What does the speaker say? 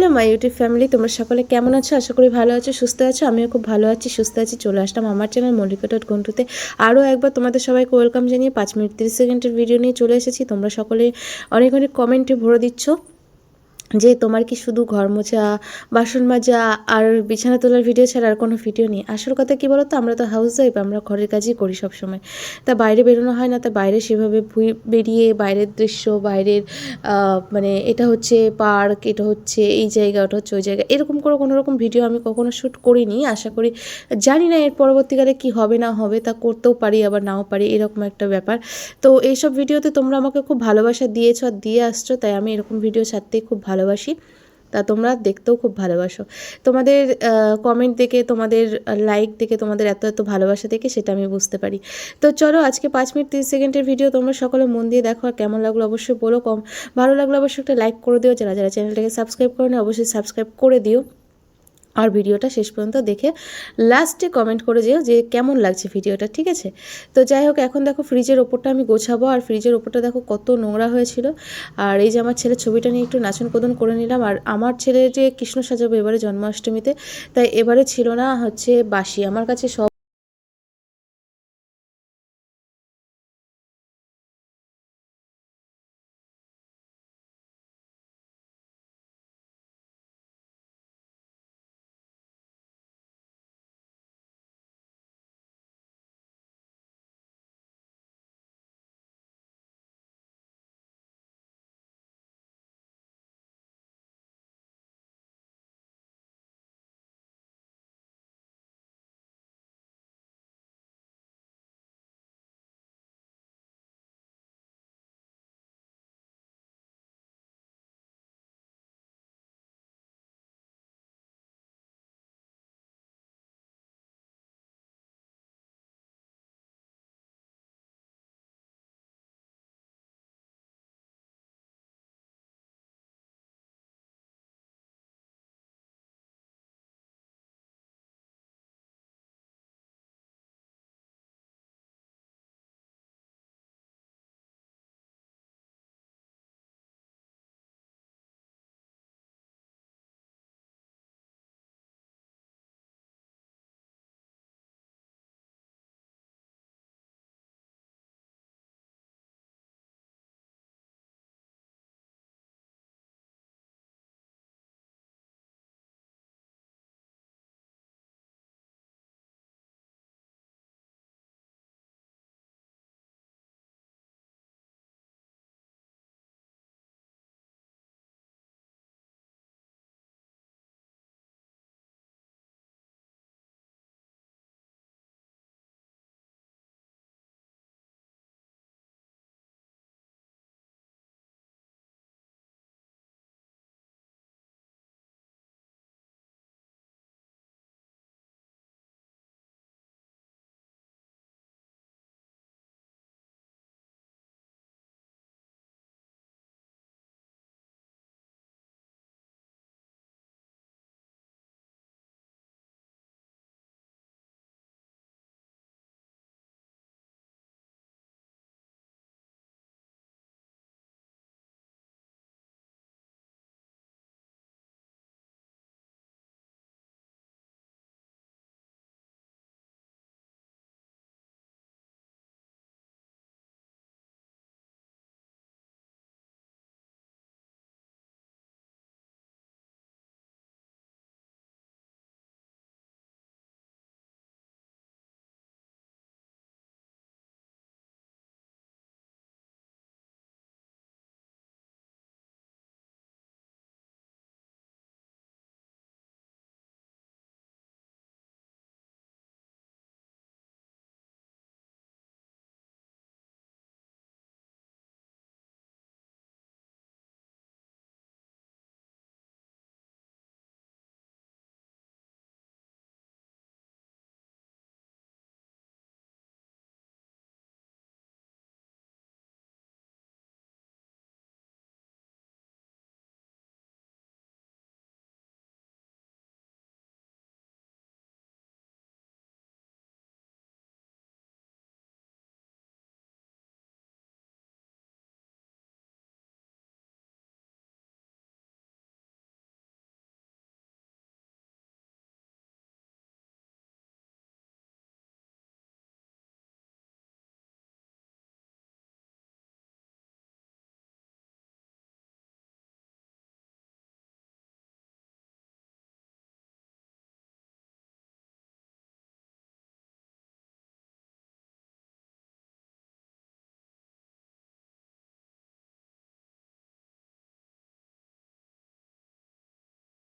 Hello, my YouTube family, তোমরা সকলে কেমন আছো? আশা করি ভালো আছো, সুস্থ আছো, আমিও খুব ভালো আছি, সুস্থ আছি, চলে আসলাম আমার চ্যানেল মল্লিকা ডট গন্টুতে। আরও একবার তোমাদের সবাইকে ওয়েলকাম জানিয়ে পাঁচ মিনিট তিরিশ সেকেন্ডের ভিডিও নিয়ে চলে এসেছি। তোমরা সকলে অনেক অনেক কমেন্টে ভরে দিচ্ছ। যে তোমার কি শুধু ঘর মোছা, বাসন মাজা আর বিছানা তোলার ভিডিও ছাড়া আর কোনো ভিডিও নেই? আসল কথা কি বলো তো আমরা তো হাউস ওয়াইফ আমরা ঘরের কাজই করি সব সময় তা বাইরে বেরোনো হয় না, তা বাইরে সেভাবে বেরিয়ে বাইরের দৃশ্য, বাইরের মানে এটা হচ্ছে পার্ক এটা হচ্ছে এই জায়গা, ওটা হচ্ছে ওই জায়গা। এরকম করে কোনো রকম ভিডিও আমি কখনো শ্যুট করিনি। আশা করি, জানি না এর পরবর্তীকালে কি হবে, না হবে, তা করতেও পারি, আবার নাও পারি, এরকম একটা ব্যাপার। তো এইসব ভিডিওতে তোমরা আমাকে খুব ভালোবাসা দিয়েছ আর দিয়ে আসছো, তাই আমি এরকম ভিডিও ছাড়তেই খুব ভালোবাসি, তা তোমরা দেখতেও খুব ভালোবাসো। তোমাদের কমেন্ট দেখে, তোমাদের লাইক দেখে, তোমাদের এত এত ভালোবাসা দেখে সেটা আমি বুঝতে পারি। তো চলো আজকে পাঁচ মিনিট, তিরিশ সেকেন্ডের ভিডিও তোমরা সকলে মন দিয়ে দেখো, আর কেমন লাগল অবশ্যই বলো কম। ভালো লাগল অবশ্যই একটা লাইক করে দিও। যারা যারা চ্যানেলটাকে সাবস্ক্রাইব করে অবশ্যই সাবস্ক্রাইব করে দিও। আর ভিডিওটা শেষ পর্যন্ত দেখে লাস্টে কমেন্ট করে যেও যে কেমন লাগছে ভিডিওটা, ঠিক আছে? তো যাই হোক, এখন দেখো ফ্রিজের ওপরটা আমি গোছাবো আর ফ্রিজের ওপরটা দেখো কত নোংরা হয়েছিল। আর এই যে আমার ছেলের ছবিটা নিয়ে একটু নাচন কোদন করে নিলাম। আর আমার ছেলে যে কৃষ্ণ সাজাবো এবারে জন্মাষ্টমীতে, তাই এবারে ছিল না হচ্ছে বাসি আমার কাছে সব